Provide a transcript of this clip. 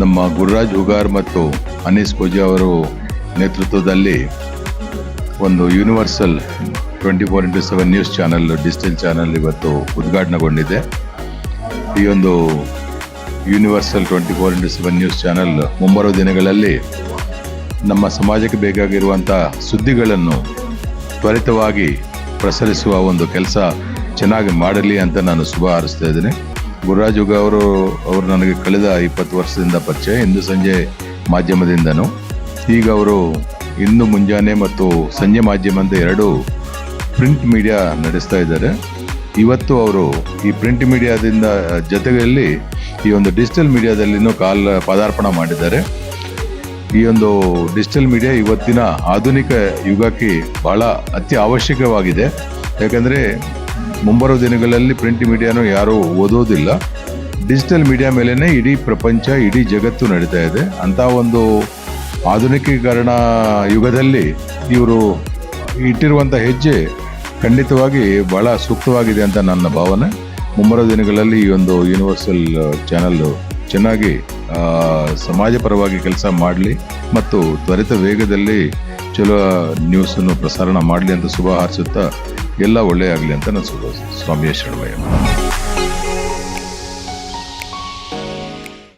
ನಮ್ಮ ಗುರುರಾಜ್ ಉಗಾರ್ ಮತ್ತು ಅನೀಸ್ ಪೂಜಾ ಅವರು ನೇತೃತ್ವದಲ್ಲಿ ಒಂದು universal twenty four into seven news channel, digital channel ಇವತ್ತು ಉದ್ಘಾಟನೆಗೊಂಡಿದೆ. ಈ ಒಂದು universal twenty four into seven news channel ಮುಂಬರುವ ದಿನಗಳಲ್ಲಿ ನಮ್ಮ ಸಮಾಜಕ್ಕೆ ಬೇಕಾಗಿರುವಂಥ ಸುದ್ದಿಗಳನ್ನು ತ್ವರಿತವಾಗಿ ಪ್ರಸರಿಸುವ ಒಂದು ಕೆಲಸ ಚೆನ್ನಾಗಿ ಮಾಡಲಿ ಅಂತ ನಾನು ಶುಭ ಹಾರಿಸ್ತಾ ಇದ್ದೀನಿ. ಗುರುರಾಜ್ ಯುಗ ಅವರು ಅವರು ನನಗೆ ಕಳೆದ ಇಪ್ಪತ್ತು ವರ್ಷದಿಂದ ಪರಿಚಯ, ಇಂದು ಸಂಜೆ ಮಾಧ್ಯಮದಿಂದನು. ಈಗ ಅವರು ಇಂದು ಮುಂಜಾನೆ ಮತ್ತು ಸಂಜೆ ಮಾಧ್ಯಮ ಅಂತ ಎರಡು ಪ್ರಿಂಟ್ ಮೀಡಿಯಾ ನಡೆಸ್ತಾ ಇದ್ದಾರೆ. ಇವತ್ತು ಅವರು ಈ ಪ್ರಿಂಟ್ ಮೀಡಿಯಾದಿಂದ ಜೊತೆಯಲ್ಲಿ ಈ ಒಂದು ಡಿಜಿಟಲ್ ಮೀಡಿಯಾದಲ್ಲಿನೂ ಕಾಲ ಪದಾರ್ಪಣ ಮಾಡಿದ್ದಾರೆ. ಈ ಒಂದು ಡಿಜಿಟಲ್ ಮೀಡಿಯಾ ಇವತ್ತಿನ ಆಧುನಿಕ ಯುಗಕ್ಕೆ ಬಹಳ ಅತಿ ಅವಶ್ಯಕವಾಗಿದೆ ಯಾಕಂದರೆ ಮುಂಬರುವ ದಿನಗಳಲ್ಲಿ ಪ್ರಿಂಟ್ ಮೀಡಿಯಾನು ಯಾರೂ ಓದೋದಿಲ್ಲ. ಡಿಜಿಟಲ್ ಮೀಡಿಯಾ ಮೇಲೇ ಇಡೀ ಪ್ರಪಂಚ, ಇಡೀ ಜಗತ್ತು ನಡೀತಾ ಇದೆ. ಅಂಥ ಒಂದು ಆಧುನಿಕೀಕರಣ ಯುಗದಲ್ಲಿ ಇವರು ಇಟ್ಟಿರುವಂಥ ಹೆಜ್ಜೆ ಖಂಡಿತವಾಗಿ ಭಾಳ ಸೂಕ್ತವಾಗಿದೆ ಅಂತ ನನ್ನ ಭಾವನೆ. ಮುಂಬರುವ ದಿನಗಳಲ್ಲಿ ಈ ಒಂದು ಯೂನಿವರ್ಸಲ್ ಚಾನಲ್ಲು ಚೆನ್ನಾಗಿ ಸಮಾಜಪರವಾಗಿ ಸಮಾಜ ಪರವಾಗಿ ಕೆಲಸ ಮಾಡಲಿ ಮತ್ತು ತ್ವರಿತ ವೇಗದಲ್ಲಿ ಚಲೋ ನ್ಯೂಸನ್ನು ಪ್ರಸಾರಣ ಮಾಡಲಿ ಅಂತ ಶುಭ ಹಾರಿಸುತ್ತಾ ಎಲ್ಲ ಒಳ್ಳೆಯದಾಗಲಿ ಅಂತ ನಾನು ಶುಭ ಸ್ವಾಮಿಯ ಶರಣಮಯ್ಯ.